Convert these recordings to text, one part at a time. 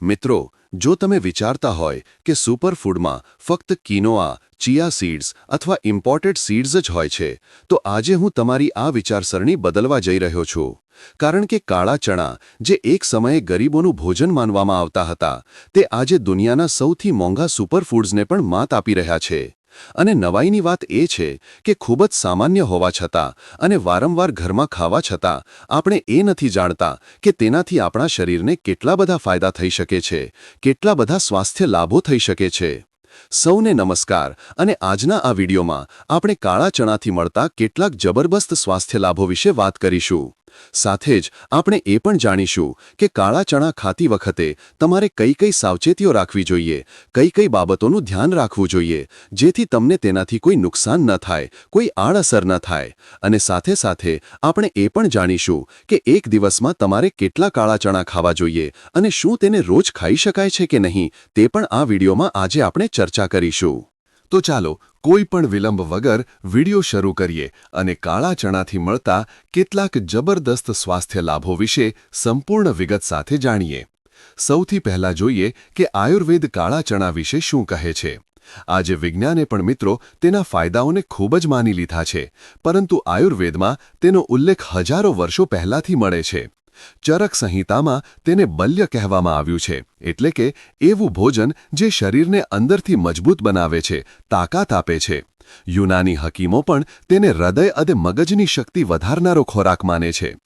મિત્રો, જો તમે વિચારતા હોય કે સુપરફૂડમાં ફક્ત કિનોઆ ચિયા સીડ્સ અથવા ઇમ્પોર્ટેડ સીડ્સ જ હોય છે, તો આજે હું તમારી આ વિચારસરણી બદલવા જઈ રહ્યો છું. કારણ કે કાળા ચણા, જે એક સમયે ગરીબોનું ભોજન માનવામાં આવતા હતા, તે આજે દુનિયાના સૌથી મોંઘા સુપરફૂડ્સને પણ માત આપી રહ્યા છે. અને નવાઈની વાત એ છે કે ખૂબ જ સામાન્ય હોવા છતાં અને વારંવાર ઘરમાં ખાવા છતાં આપણે એ નથી જાણતા કે તેનાથી આપણા શરીરને કેટલા બધા ફાયદા થઈ શકે છે, કેટલા બધા સ્વાસ્થ્ય લાભો થઈ શકે છે. સૌને નમસ્કાર અને આજના આ વિડીયોમાં આપણે કાળા ચણાથી મળતા કેટલાક જબરદસ્ત સ્વાસ્થ્ય લાભો વિશે વાત કરીશું. સાથે જ આપણે એ પણ જાણીશું કે કાળા ચણા ખાતી વખતે તમારે કઈ કઈ સાવચેતીઓ રાખવી જોઈએ, કઈ કઈ બાબતોનું ધ્યાન રાખવું જોઈએ, જેથી તમને તેનાથી કોઈ નુકસાન ન થાય, કોઈ આડઅસર ન થાય. અને સાથે સાથે આપણે એ પણ જાણીશું કે એક દિવસમાં તમારે કેટલા કાળા ચણા ખાવા જોઈએ અને શું તેને રોજ ખાઈ શકાય છે કે નહીં, તે પણ આ વિડીયોમાં આજે આપણે ચર્ચા કરીશું. તો ચાલો, કોઈ પણ વિલંબ વગર વિડિયો શરૂ કરીએ અને કાળા ચણાથી મળતા કેટલાક જબરદસ્ત સ્વાસ્થ્ય લાભો વિશે સંપૂર્ણ વિગત સાથે જાણીએ. સૌથી પહેલા જોઈએ કે આયુર્વેદ કાળા ચણા વિશે શું કહે છે. આજે વિજ્ઞાને પણ મિત્રો તેના ફાયદાઓને ખૂબ જ માની લીધા છે, પરંતુ આયુર્વેદમાં તેનો ઉલ્લેખ હજારો વર્ષો પહેલાથી મળે છે. ચરક સંહિતામાં તેને બલ્ય કહેવામાં આવ્યું છે, એટલે કે એવું ભોજન જે શરીરને અંદરથી મજબૂત બનાવે છે, તાકાત આપે છે. યુનાની હકીમો પણ તેને હૃદય અને મગજની શક્તિ વધારનારો ખોરાક માને છે.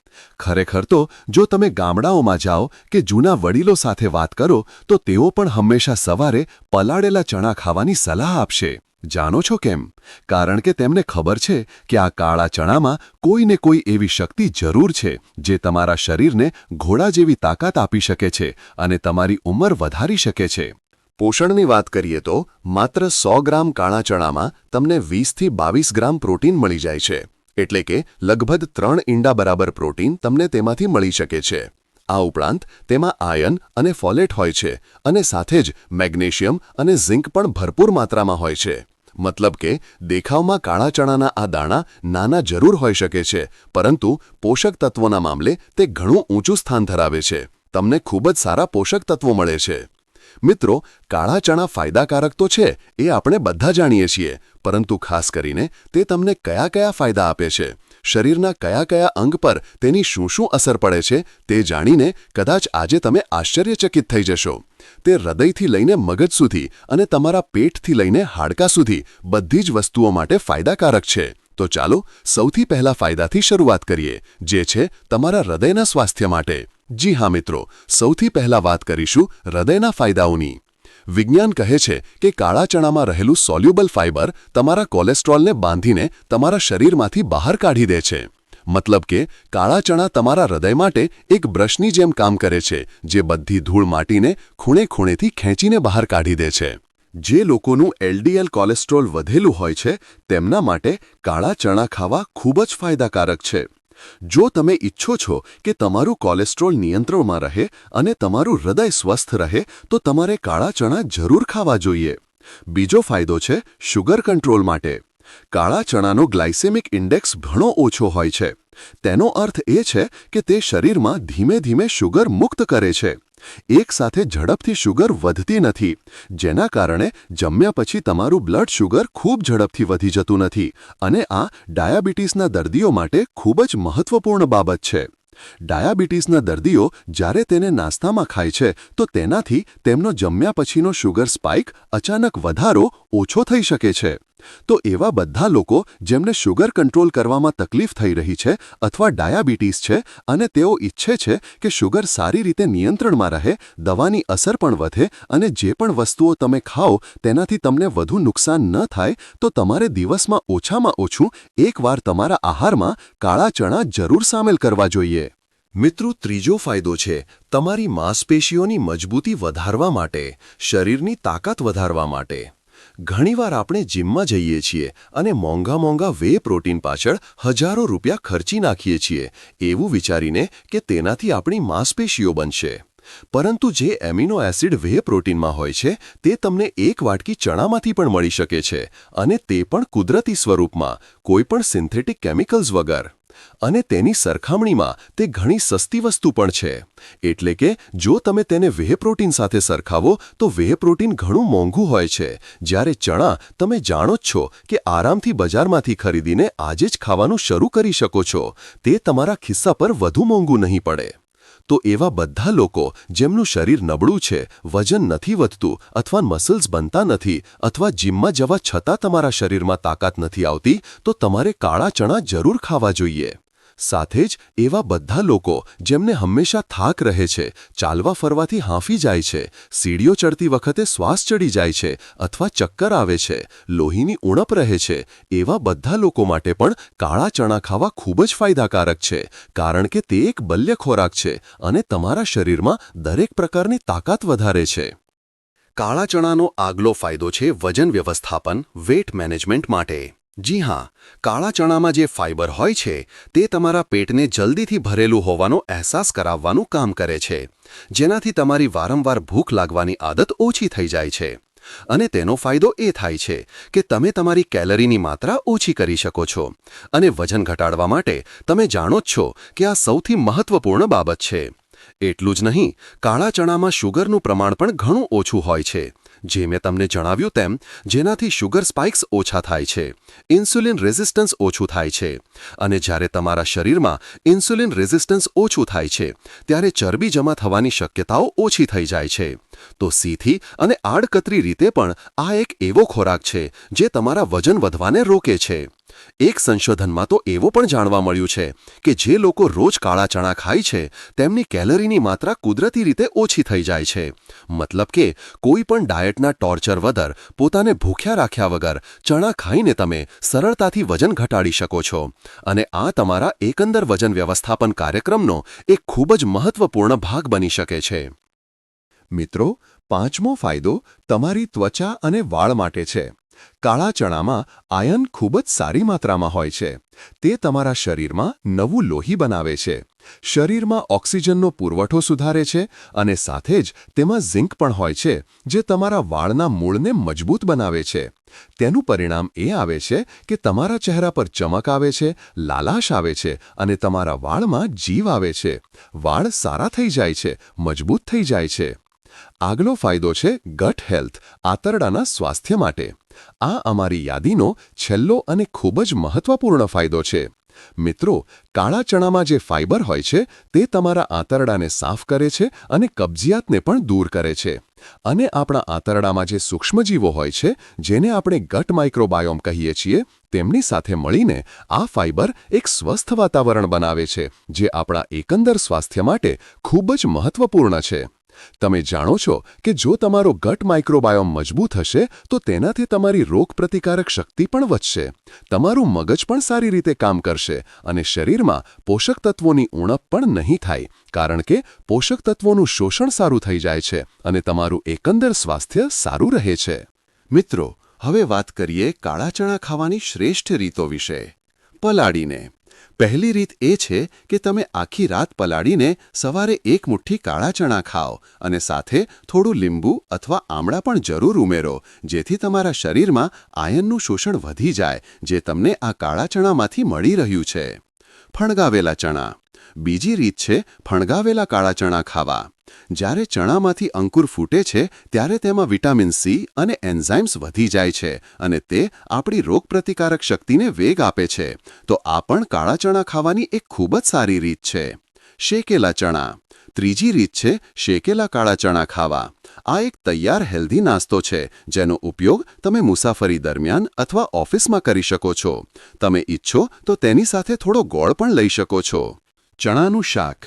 ખરેખર તો, જો તમે ગામડાઓમાં જાઓ કે જૂના વડીલો સાથે વાત કરો, તો તેઓ પણ હંમેશા સવારે પલાળેલા ચણા ખાવાની સલાહ આપશે. જાણો છો કેમ? કારણ કે તેમને ખબર છે કે આ કાળા ચણામાં કોઈને કોઈ એવી શક્તિ જરૂર છે જે તમારા શરીરને ઘોડા જેવી તાકાત આપી શકે છે અને તમારી ઉંમર વધારી શકે છે. પોષણની વાત કરીએ તો, માત્ર સો ગ્રામ કાળા ચણામાં તમને વીસથી બાવીસ ગ્રામ પ્રોટીન મળી જાય છે. એટલે કે લગભગ ત્રણ ઈંડા બરાબર પ્રોટીન તમને તેમાંથી મળી શકે છે. આ ઉપરાંત તેમાં આયન અને ફોલેટ હોય છે અને સાથે જ મેગ્નેશિયમ અને ઝિંક પણ ભરપૂર માત્રામાં હોય છે. મતલબ કે દેખાવમાં કાળા ચણાના આ દાણા નાના જરૂર હોઈ શકે છે, પરંતુ પોષક તત્વોના મામલે તે ઘણું ઊંચું સ્થાન ધરાવે છે. તમને ખૂબ જ સારા પોષક તત્વો મળે છે. મિત્રો, કાળા ચણા ફાયદાકારક તો છે, એ આપણે બધા જાણીએ છીએ, પરંતુ ખાસ કરીને તે તમને કયા કયા ફાયદા આપે છે? શરીરના કયા કયા અંગ પર તેની શું શું અસર પડે છે તે જાણીને કદાચ આજે તમે આશ્ચર્યચકિત થઈ જશો. તે હૃદયથી લઈને મગજ સુધી અને તમારા પેટથી લઈને હાડકા સુધી બધી જ વસ્તુઓ માટે ફાયદાકારક છે. તો ચાલો સૌથી પહેલા ફાયદાથી શરૂઆત કરીએ, જે છે તમારા હૃદયના સ્વાસ્થ્ય માટે. જી હા મિત્રો, સૌથી પહેલા વાત કરીશું હૃદયના ફાયદાઓની. વિજ્ઞાન કહે છે કે કાળા ચણામાં રહેલું સોલ્યુબલ ફાઇબર તમારા કોલેસ્ટ્રોલને બાંધીને તમારા શરીરમાંથી બહાર કાઢી દે છે. મતલબ કે કાળા ચણા તમારા હૃદય માટે એક બ્રશની જેમ કામ કરે છે, જે બધી ધૂળ માટીને ખૂણે ખૂણેથી ખેંચીને બહાર કાઢી દે છે. જે લોકોનું એલડીએલ કોલેસ્ટ્રોલ વધેલું હોય છે, તેમના માટે કાળા ચણા ખાવા ખૂબ જ ફાયદાકારક છે. જો તમે ઈચ્છો છો કે તમારું કોલેસ્ટ્રોલ નિયંત્રણમાં રહે અને તમારું હૃદય સ્વસ્થ રહે, તો તમારે કાળા ચણા જરૂર ખાવા જોઈએ. બીજો ફાયદો છે શુગર કંટ્રોલ માટે. કાળા ચણાનો ગ્લાયસેમિક ઇન્ડેક્સ ઘણો ઓછો હોય છે. તેનો અર્થ એ છે કે તે શરીરમાં ધીમે ધીમે શુગર મુક્ત કરે છે. એક સાથે ઝડપથી શુગર વધતી નથી. જેના કારણે જમ્યા પછી તમારું બ્લડ શુગર ખૂબ ઝડપથી વધી જતું નથી અને આ ડાયાબિટીસના દર્દીઓ માટે ખૂબ જ મહત્વપૂર્ણ બાબત છે. ડાયાબિટીસના દર્દીઓ જ્યારે તેને નાસ્તામાં ખાય છે, તો તેનાથી તેમનો જમ્યા પછીનો શુગર સ્પાઇક અચાનક વધારો ઓછો થઈ શકે છે. તો એવા બધા લોકો જેમને શુગર કંટ્રોલ કરવામાં તકલીફ થઈ રહી છે અથવા ડાયાબિટીસ છે અને તેઓ ઈચ્છે છે કે શુગર સારી રીતે નિયંત્રણમાં રહે, દવાની અસર પણ વધે અને જે પણ વસ્તુઓ તમે ખાઓ તેનાથી તમને વધુ નુકસાન ન થાય, તો તમારે દિવસમાં ઓછામાં ઓછું એકવાર તમારા આહારમાં કાળા ચણા જરૂર સામેલ કરવા જોઈએ. મિત્રો, ત્રીજો ફાયદો છે તમારી માંસપેશીઓની મજબૂતી વધારવા માટે, શરીરની તાકાત વધારવા માટે. ઘણીવાર આપણે જિમમાં જઈએ છીએ અને મોંઘા મોંઘા વે પ્રોટીન પાછળ હજારો રૂપિયા ખર્ચી નાખીએ છીએ, એવું વિચારીને કે તેનાથી આપણી માંસપેશીઓ બનશે. પરંતુ જે એમિનો એસિડ વે પ્રોટીનમાં હોય છે, તે તમને એક વાટકી ચણામાંથી પણ મળી શકે છે અને તે પણ કુદરતી સ્વરૂપમાં કોઈપણ સિન્થેટિક કેમિકલ્સ વગર. અને તેની સરખામણીમાં તે ઘણી સસ્તી વસ્તુ પણ છે. એટલે કે, જો તમે તેને વેહ પ્રોટીન સાથે સરખાવો, તો વેહ પ્રોટીન ઘણું મોંઘું હોય છે. જ્યારે ચણા, તમે જાણો જ છો કે આરામથી બજારમાંથી ખરીદીને આજે જ ખાવાનું શરૂ કરી શકો છો. તે તમારા ખિસ્સા પર વધુ મોંઘું નહીં પડે. તો એવા બધા લોકો જેમનું શરીર નબળું છે, વજન નથી વધતું અથવા મસલ્સ બનતા નથી અથવા જીમમાં જવા છતાં તમારા શરીરમાં તાકાત નથી આવતી, તો તમારે કાળા ચણા જરૂર ખાવા જોઈએ. સાથે જ એવા બધા લોકો જેમને હંમેશા થાક રહે છે, ચાલવા ફરવાથી હાંફી જાય છે, સીડીઓ ચડતી વખતે શ્વાસ ચડી જાય છે અથવા ચક્કર આવે છે, લોહીની ઉણપ રહે છે, એવા બધા લોકો માટે પણ કાળા ચણા ખાવા ખૂબ જ ફાયદાકારક છે, કારણ કે તે એક બલ્ય ખોરાક છે અને તમારા શરીરમાં દરેક પ્રકારની તાકાત વધારે છે. કાળા ચણાનો આગલો ફાયદો છે વજન વ્યવસ્થાપન વેટ મેનેજમેન્ટ માટે. જી હા, કાળા ચણામાં જે ફાઇબર હોય છે, તે તમારા પેટને જલ્દીથી ભરેલું હોવાનો અહેસાસ કરાવવાનું કામ કરે છે. જેનાથી તમારી વારંવાર ભૂખ લાગવાની આદત ઓછી થઈ જાય છે. અને તેનો ફાયદો એ થાય છે કે તમે તમારી કેલરીની માત્રા ઓછી કરી શકો છો. અને વજન ઘટાડવા માટે તમે જાણો જ છો કે આ સૌથી મહત્વપૂર્ણ બાબત છે. એટલું જ નહીં, કાળા ચણામાં શુગરનું પ્રમાણ પણ ઘણું ઓછું હોય છે. જે મેં તમને જણાવ્યું તેમ, જેનાથી શુગર સ્પાઇક્સ ઓછા થાય છે, ઇન્સ્યુલિન રેઝિસ્ટન્સ ઓછું થાય છે. અને જ્યારે તમારા શરીરમાં ઇન્સ્યુલિન રેઝિસ્ટન્સ ઓછું થાય છે, ત્યારે ચરબી જમા થવાની શક્યતાઓ ઓછી થઈ જાય છે. તો સીથી અને આડકતરી રીતે પણ આ એક એવો ખોરાક છે, જે તમારા વજન વધવાને રોકે છે. એક સંશોધનમાં તો એવો પણ જાણવા મળ્યું છે કે જે લોકો રોજ કાળા ચણા ખાય છે, તેમની કેલરીની માત્રા કુદરતી રીતે ઓછી થઈ જાય છે. મતલબ કે કોઈ પણ ડાયટના ટોર્ચર વગર, પોતાને ભૂખ્યા રાખ્યા વગર ચણા ખાઈને તમે સરળતાથી વજન ઘટાડી શકો છો. અને આ તમારા એકંદર વજન વ્યવસ્થાપન કાર્યક્રમનો એક ખૂબ જ મહત્વપૂર્ણ ભાગ બની શકે છે. મિત્રો, પાંચમો ફાયદો તમારી ત્વચા અને વાળ માટે છે. કાળા ચણામાં આયન ખૂબ જ સારી માત્રામાં હોય છે. તે તમારા શરીરમાં નવું લોહી બનાવે છે. શરીરમાં ઓક્સિજનનો પુરવઠો સુધારે છે અને સાથે જ તેમાં ઝિંક પણ હોય છે, જે તમારા વાળના મૂળને મજબૂત બનાવે છે. તેનું પરિણામ એ આવે છે કે તમારા ચહેરા પર ચમક આવે છે, લાલાશ આવે છે અને તમારા વાળમાં જીવ આવે છે. વાળ સારા થઈ જાય છે, મજબૂત થઈ જાય છે. આગલો ફાયદો છે ગટ હેલ્થ આંતરડાના સ્વાસ્થ્ય માટે. આ અમારી યાદીનો છેલ્લો અને ખૂબ જ મહત્વપૂર્ણ ફાયદો છે. મિત્રો, કાળા ચણામાં જે ફાઇબર હોય છે, તે તમારા આંતરડાને સાફ કરે છે અને કબજિયાતને પણ દૂર કરે છે. અને આપણા આંતરડામાં જે સૂક્ષ્મજીવો હોય છે, જેને આપણે ગટ માઇક્રોબાયોમ કહીએ છીએ, તેમની સાથે મળીને આ ફાઇબર એક સ્વસ્થ વાતાવરણ બનાવે છે, જે આપણા એકંદર સ્વાસ્થ્ય માટે ખૂબ જ મહત્વપૂર્ણ છે. તમે જાણો છો કે જો તમારો ગટ માઇક્રોબાયોમ મજબૂત હશે, તો તેનાથી તમારી રોગપ્રતિકારક શક્તિ પણ વધશે. તમારું મગજ પણ સારી રીતે કામ કરશે અને શરીરમાં પોષક તત્વોની ઉણપ પણ નહીં થાય, કારણ કે પોષક તત્વોનું શોષણ સારું થઈ જાય છે અને તમારું એકંદર સ્વાસ્થ્ય સારું રહે છે. મિત્રો, હવે વાત કરીએ કાળા ચણા ખાવાની શ્રેષ્ઠ રીતો વિશે. પલાળીને. પહેલી રીત એ છે કે તમે આખી રાત પલાળીને સવારે એક મુઠ્ઠી કાળા ચણા ખાઓ અને સાથે થોડું લીંબુ અથવા આમળા પણ જરૂર ઉમેરો, જેથી તમારા શરીરમાં આયનનું શોષણ વધી જાય, જે તમને આ કાળા ચણામાંથી મળી રહ્યું છે. ફણગાવેલા ચણા બીજી રીત છે ફણગાવેલા કાળા ચણા ખાવા. જ્યારે ચણામાંથી અંકુર ફૂટે છે, ત્યારે તેમાં વિટામિન સી અને એન્ઝાઇમ્સ વધી જાય છે અને તે આપણી રોગપ્રતિકારક શક્તિને વેગ આપે છે. તો આ પણ કાળા ચણા ખાવાની એક ખૂબ જ સારી રીત છે. શેકેલા ચણા. ત્રીજી રીત છે શેકેલા કાળા ચણા ખાવા. આ એક તૈયાર હેલ્ધી નાસ્તો છે, જેનો ઉપયોગ તમે મુસાફરી દરમિયાન અથવા ઓફિસમાં કરી શકો છો. તમે ઈચ્છો તો તેની સાથે થોડો ગોળ પણ લઈ શકો છો. ચણાનું શાક.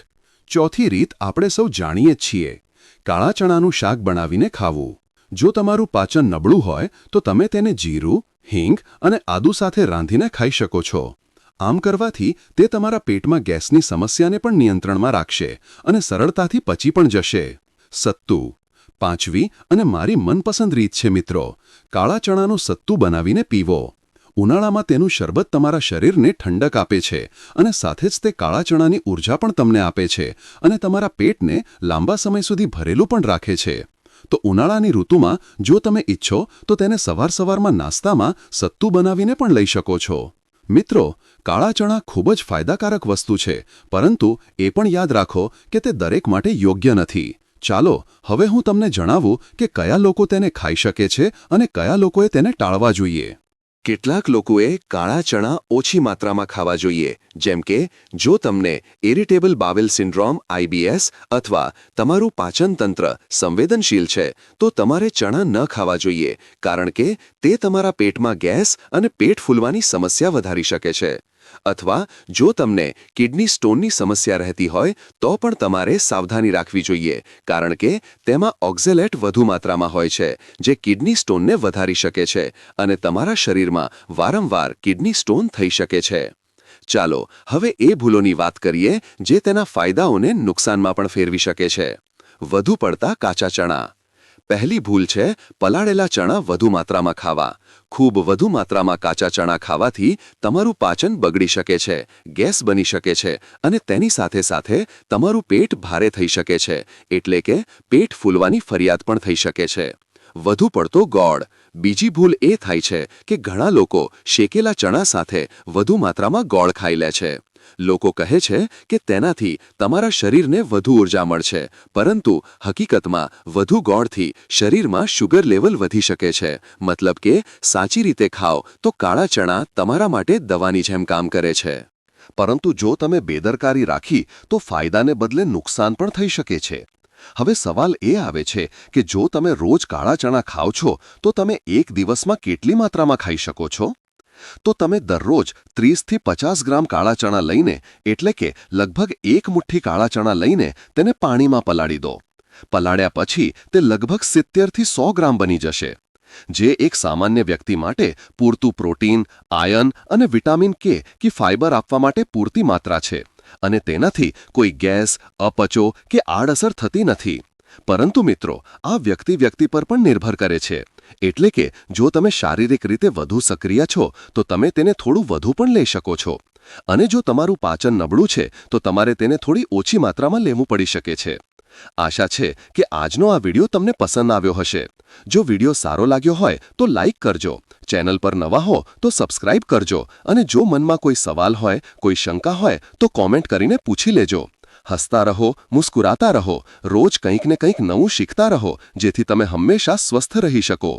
ચોથી રીત આપણે સૌ જાણીએ છીએ. કાળા ચણાનું શાક બનાવીને ખાવું. જો તમારું પાચન નબળું હોય, તો તમે તેને જીરું, હિંગ અને આદુ સાથે રાંધીને ખાઈ શકો છો. આમ કરવાથી તે તમારા પેટમાં ગેસની સમસ્યાને પણ નિયંત્રણમાં રાખશે અને સરળતાથી પચી પણ જશે. સત્તુ. પાંચવી અને મારી મનપસંદ રીત છે મિત્રો. કાળા ચણાનું સત્તુ બનાવીને પીવો. ઉનાળામાં તેનું શરબત તમારા શરીરને ઠંડક આપે છે અને સાથે જ તે કાળા ચણાની ઊર્જા પણ તમને આપે છે અને તમારા પેટને લાંબા સમય સુધી ભરેલું પણ રાખે છે. તો ઉનાળાની ઋતુમાં જો તમે ઈચ્છો, તો તેને સવાર સવારમાં નાસ્તામાં સત્તુ બનાવીને પણ લઈ શકો છો. મિત્રો, કાળા ચણા ખૂબ જ ફાયદાકારક વસ્તુ છે, પરંતુ એ પણ યાદ રાખો કે તે દરેક માટે યોગ્ય નથી. ચાલો, હવે હું તમને જણાવું કે કયા લોકો તેને ખાઈ શકે છે અને કયા લોકોએ તેને ટાળવા જોઈએ. કેટલાક લોકોએ કાળા ચણા ઓછી માત્રામાં ખાવા જોઈએ, જેમ કે, જો તમને ઇરિટેબલ બાવેલ સિન્ડ્રોમ આઈબીએસ અથવા તમારું પાચનતંત્ર સંવેદનશીલ છે, તો તમારે ચણા ન ખાવા જોઈએ, કારણ કે તે તમારા પેટમાં ગેસ અને પેટ ફૂલવાની સમસ્યા વધારી શકે છે. અથવા જો તમને કિડની સ્ટોનની સમસ્યા રહેતી હોય, તો પણ તમારે સાવધાની રાખવી જોઈએ, કારણ કે તેમાં ઓક્ઝેલેટ વધુ માત્રામાં હોય છે, જે કિડની સ્ટોનને વધારી શકે છે અને તમારા શરીરમાં વારંવાર કિડની સ્ટોન થઈ શકે છે. ચાલો, હવે એ ભૂલોની વાત કરીએ, જે તેના ફાયદાઓને નુકસાનમાં પણ ફેરવી શકે છે. વધુ પડતા કાચા ચણા. પહેલી ભૂલ છે, પલાળેલા ચણા વધુ માત્રામાં ખાવા. ખૂબ વધુ માત્રામાં કાચા ચણા ખાવાથી તમારું પાચન બગડી શકે છે, ગેસ બની શકે છે અને તેની સાથે સાથે તમારું પેટ ભારે થઈ શકે છે, એટલે કે પેટ ફૂલવાની ફરિયાદ પણ થઈ શકે છે. વધુ પડતો ગોળ. બીજી ભૂલ એ થાય છે કે ઘણા લોકો શેકેલા ચણા સાથે વધુ માત્રામાં ગોળ ખાઈ લે છે. લોકો કહે છે કે તેનાથી તમારા શરીરને વધુ ઊર્જા મળશે, પરંતુ હકીકતમાં વધુ ગોળથી શરીરમાં શુગર લેવલ વધી શકે છે. મતલબ કે સાચી રીતે ખાઓ તો કાળા ચણા તમારા માટે દવાની જેમ કામ કરે છે. પરંતુ જો તમે બેદરકારી રાખી તો ફાયદાને બદલે નુકસાન પણ થઈ શકે છે. હવે સવાલ એ આવે છે કે જો તમે રોજ કાળા ચણા ખાઓ છો તો તમે એક દિવસમાં કેટલી માત્રામાં ખાઈ શકો છો? તો તમે દરરોજ ત્રીસથી પચાસ ગ્રામ કાળા ચણા લઈને, એટલે કે લગભગ એક મુઠ્ઠી કાળા ચણા લઈને તેને પાણીમાં પલાળી દો. પલાળ્યા પછી તે લગભગ સિત્તેરથી સો ગ્રામ બની જશે. જે એક સામાન્ય વ્યક્તિ માટે પૂરતું પ્રોટીન, આયન અને વિટામિન કે કે ફાઇબર આપવા માટે પૂરતી માત્રા છે. અને તેનાથી કોઈ ગેસ, અપચો કે આડઅસર થતી નથી. પરંતુ મિત્રો, આ વ્યક્તિ વ્યક્તિ પર પણ નિર્ભર કરે છે. એટલે કે, જો તમે શારીરિક રીતે વધુ સક્રિય છો, તો તમે તેને થોડું વધુ પણ લઈ શકો છો. અને જો તમારું પાચન નબળું છે, તો તમારે તેને થોડી ઓછી માત્રામાં લેવું પડી શકે છે. આશા છે કે આજનો આ વિડિયો તમને પસંદ આવ્યો હશે. જો વિડિયો સારો લાગ્યો હોય, તો લાઇક કરજો. ચેનલ પર નવા હો, તો સબસ્ક્રાઇબ કરજો. અને જો મનમાં કોઈ સવાલ હોય, કોઈ શંકા હોય, તો કોમેન્ટ કરીને પૂછી લેજો. હસતા રહો, મુસ્કુરાતા રહો, રોજ કંઈક ને કંઈક નવું શીખતા રહો, જેથી તમે હંમેશા સ્વસ્થ રહી શકો.